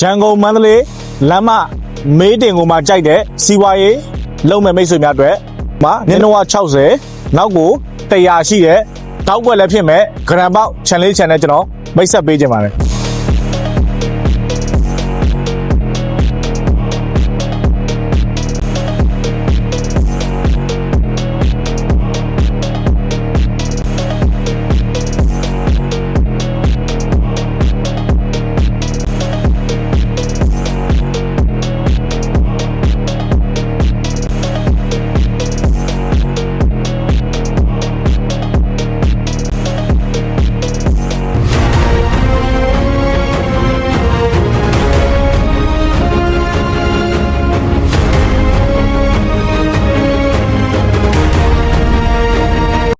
ရန်ကုန်မန္တလေးလမ်းမမေးတင်ကိုမှကြိုက်တဲ့စီဝါရေးလုံးမဲ့မိတ်ဆွေများအတွက်မှာနင်းနဝ60နောက်ကို100ရှိတဲ့တောက်ွက်လည်းဖြစ်မဲ့ဂရန်ပေါက် channel channel ကျွန်တော်မိတ်ဆက်ပေးခြင်းပါတယ်